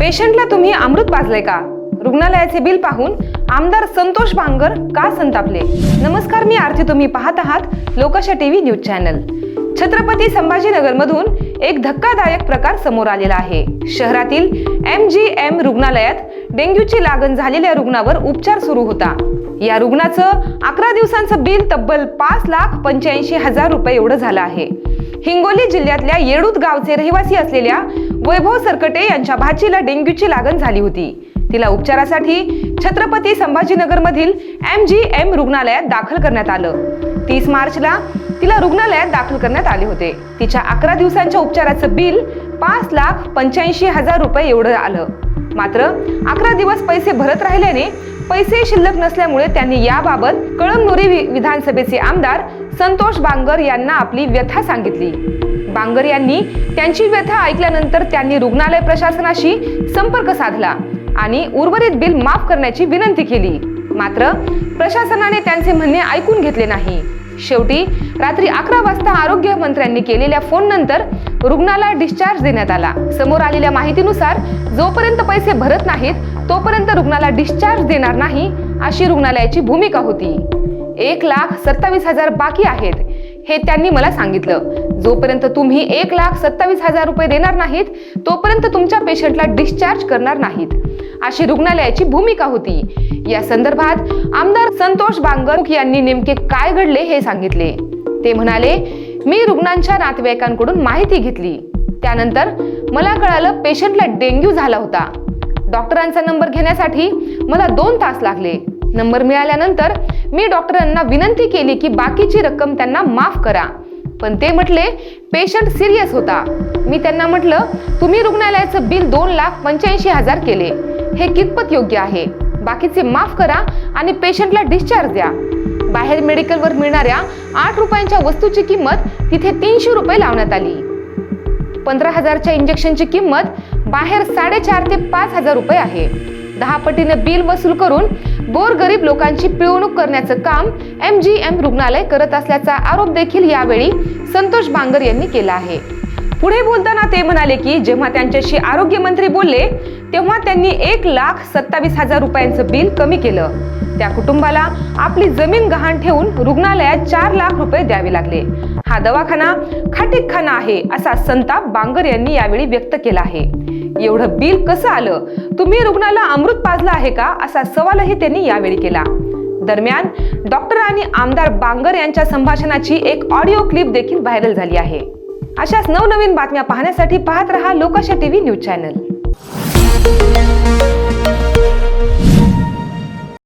पेशंटला तुम्ही अमृत पाजलंय का? रुग्णालयाचे बिल पाहून आमदार संतोष बांगर का संतापले? नमस्कार मी आरती. तुम्ही पाहत आहात लोकशा TV news channel. Chhatrapati Sambhajinagar मधून एक धक्कादायक प्रकार समोर आलेला आहे. शहरातील एम जी एम रुग्णालयात डेंग्यूची लागण झालेल्या रुग्णावर उपचार सुरू होता. या रुग्णाचं अकरा दिवसांचं बिल तब्बल पाच लाख पंच्याऐंशी हजार रुपये एवढं झालं आहे. हिंगोली जिल्ह्यातल्या येडूत गावचे रहिवासी असलेल्या वैभव सरकटे यांच्या भाचीला डेंग्यूची लागण झाली होती. तिला उपचारासाठी छत्रपती संभाजीनगर मधील एम जी एम रुग्णालयात दाखल करण्यात आलं. तीस मार्चला तिला रुग्णालयात दाखल करण्यात आले होते. तिच्या अकरा दिवसांच्या उपचाराचं बिल पाच लाख पंच्याऐंशी हजार रुपये एवढं आलं. मात्र अकरा दिवस पैसे भरत राहिल्याने पैसे शिल्लक नसल्यामुळे त्यांनी याबाबत कळमनुरी वि- विधानसभेचे आमदार संतोष बांगर यांना आपली व्यथा सांगितली. बांगर यांनी त्यांची व्यथा ऐकल्यानंतर त्यांनी रुग्णालय प्रशासनाशी संपर्क साधला आणि उर्वरित बिल माफ करण्याची विनंती केली. मात्र प्रशासनाने त्यांचे म्हणणे ऐकून घेतले नाही. शेवटी रात्री अकरा वाजता आरोग्य मंत्र्यांनी केलेल्या फोन नंतर रुग्णाला डिस्चार्ज देण्यात आला. समोर आलेल्या माहितीनुसार जोपर्यंत पैसे भरत नाहीत तोपर्यंत रुग्णाला डिस्चार्ज देणार नाही अशी रुग्णालयाची भूमिका होती. एक लाख सत्तावीस हजार बाकी आहेत हे त्यांनी मला सांगितलं. जोपर्यंत तुम्ही एक लाख सत्तावीस हजार रुपये देणार नाहीत तोपर्यंत तुमच्या पेशंटला डिस्चार्ज करणार नाहीत. अशी रुग्णालयाची भूमिका होती. या संदर्भात आमदार संतोष बांगर यांनी नेमके काय घडले हे सांगितले. ते म्हणाले मी रुग्णांच्या नातेवाईकांकडून माहिती घेतली. त्यानंतर मला कळालं पेशंटला डेंग्यू झाला होता. डॉक्टरांचा नंबर घेण्यासाठी मला दोन तास लागले. नंबर मिळाल्यानंतर मी डॉक्टरांना विनंती केली की बाकीची रक्कम त्यांना माफ करा. पण ते म्हटले पेशंट सिरियस होता. मी त्यांना म्हटलं तुम्ही रुग्णालयाचं बिल दोन लाख पंच्याऐंशी हजार केले. हे कितपत योग्य आहे? बाकीचे माफ करा आणि पेशंटला डिस्चार्ज द्या. बाहेर मेडिकलवर मिळणाऱ्या आठ रुपयांच्या वस्तूची किंमत तिथे तीनशे रुपये लावण्यात आली. पंधरा हजारच्या इंजेक्शनची किंमत बाहेर साडेचार ते पाच हजार रुपये आहे. दहा पटीने बिल वसूल करून गोरगरीब लोकांची पिळवणूक करण्याचं काम एम जी एम रुग्णालय करत असल्याचा आरोप देखील यावेळी संतोष बांगर यांनी केला आहे. पुढे बोलताना ते म्हणाले की जेव्हा त्यांच्याशी आरोग्य मंत्री बोलले तेव्हा त्यांनी एक लाख सत्तावीस हजार रुपयांचं बिल कमी केलं. त्या कुटुंबाला आपली जमीन गहाण ठेवून रुग्णालयात चार लाख रुपये द्यावे लागले. हा दवाखाना खाटीकखाना आहे असा संताप बांगर यांनी यावेळी व्यक्त केला आहे. एवढं बिल कसं आलं? तुम्ही रुग्णाला अमृत पाजलं आहे का? असा सवालही त्यांनी यावेळी केला. दरम्यान डॉक्टर आणि आमदार बांगर यांच्या संभाषणाची एक ऑडिओ क्लिप देखील व्हायरल झाली आहे. अशाच नवनवीन बातम्या पाहण्यासाठी पाहत रहा लोकशा टीव्ही न्यूज चॅनल.